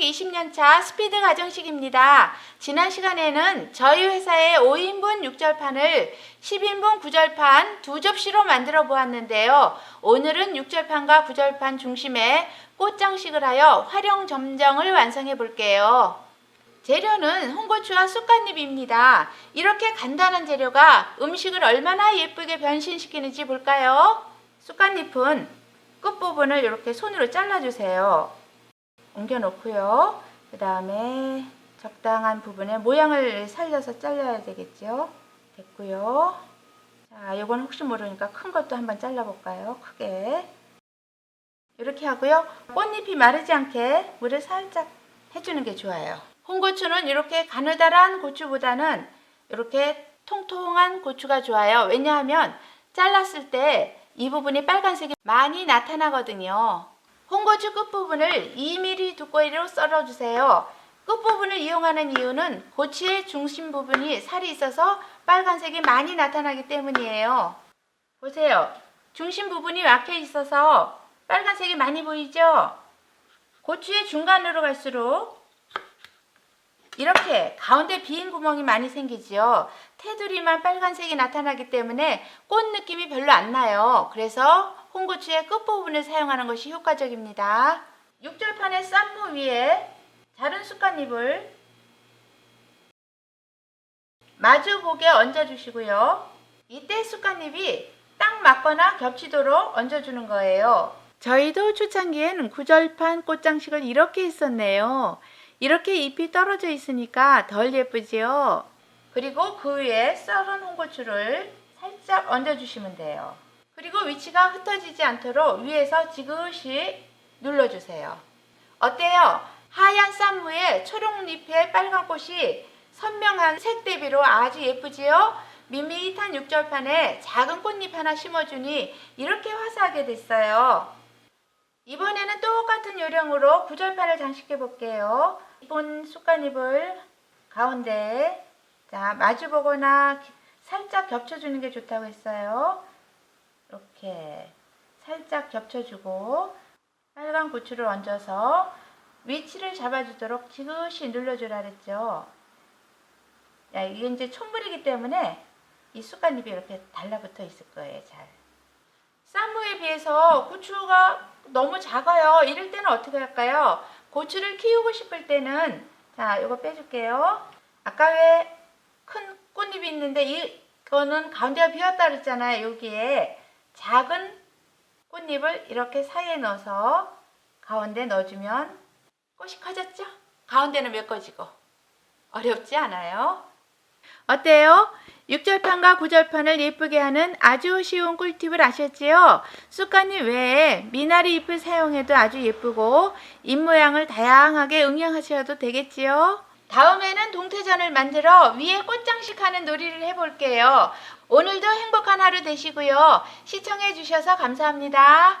20년차 스피드 가정식입니다. 지난 시간에는 저희 회사의 5인분 6절판을 10인분 9절판 두 접시로 만들어 보았는데요. 오늘은 6절판과 9절판 중심에 꽃장식을 하여 활용 점정을 완성해 볼게요. 재료는 홍고추와 쑥갓잎입니다. 이렇게 간단한 재료가 음식을 얼마나 예쁘게 변신시키는지 볼까요? 쑥갓잎은 끝부분을 이렇게 손으로 잘라주세요. 옮겨 놓고요. 그 다음에 적당한 부분에 모양을 살려서 잘라야 되겠죠. 됐고요. 자, 이건 혹시 모르니까 큰 것도 한번 잘라볼까요? 크게. 이렇게 하고요. 꽃잎이 마르지 않게 물을 살짝 해주는 게 좋아요. 홍고추는 이렇게 가느다란 고추보다는 이렇게 통통한 고추가 좋아요. 왜냐하면 잘랐을 때 이 부분이 빨간색이 많이 나타나거든요. 홍고추 끝부분을 2mm 두꺼이로 썰어주세요. 끝부분을 이용하는 이유는 고추의 중심 부분이 살이 있어서 빨간색이 많이 나타나기 때문이에요. 보세요. 중심 부분이 막혀 있어서 빨간색이 많이 보이죠? 고추의 중간으로 갈수록 이렇게 가운데 빈 구멍이 많이 생기지요. 테두리만 빨간색이 나타나기 때문에 꽃 느낌이 별로 안 나요. 그래서 홍고추의 끝부분을 사용하는 것이 효과적입니다. 육절판의 쌈무 위에 자른 쑥갓잎을 마주보게 얹어주시고요. 이때 쑥갓잎이 딱 맞거나 겹치도록 얹어주는 거예요. 저희도 초창기엔 구절판 꽃장식을 이렇게 했었네요. 이렇게 잎이 떨어져 있으니까 덜 예쁘지요. 그리고 그 위에 썰은 홍고추를 살짝 얹어주시면 돼요. 그리고 위치가 흩어지지 않도록 위에서 지그시 눌러주세요. 어때요? 하얀 쌈무에 초록잎에 빨간 꽃이 선명한 색 대비로 아주 예쁘지요? 밋밋한 육절판에 작은 꽃잎 하나 심어주니 이렇게 화사하게 됐어요. 이번에는 똑같은 요령으로 구절판을 장식해 볼게요. 이쁜 쑥갓잎을 가운데 자 마주 보거나 살짝 겹쳐주는 게 좋다고 했어요. 이렇게 살짝 겹쳐주고 빨간 고추를 얹어서 위치를 잡아주도록 지그시 눌러주라 그랬죠. 야, 이게 이제 촛물이기 때문에 이 쑥갓잎이 이렇게 달라붙어 있을 거예요. 잘. 쌈무에 비해서 고추가 너무 작아요. 이럴 때는 어떻게 할까요? 고추를 키우고 싶을 때는 자, 이거 빼줄게요. 아까 왜 큰 꽃잎이 있는데 이거는 가운데가 비었다 그랬잖아요. 여기에 작은 꽃잎을 이렇게 사이에 넣어서 가운데 넣어주면 꽃이 커졌죠? 가운데는 메꿔지고 어렵지 않아요? 어때요? 6절판과 9절판을 예쁘게 하는 아주 쉬운 꿀팁을 아셨지요? 쑥갓잎 외에 미나리 잎을 사용해도 아주 예쁘고 잎 모양을 다양하게 응용하셔도 되겠지요? 다음에는 동태전을 만들어 위에 꽃장식 하는 놀이를 해볼게요. 오늘도 행복한 하루 되시고요. 시청해 주셔서 감사합니다.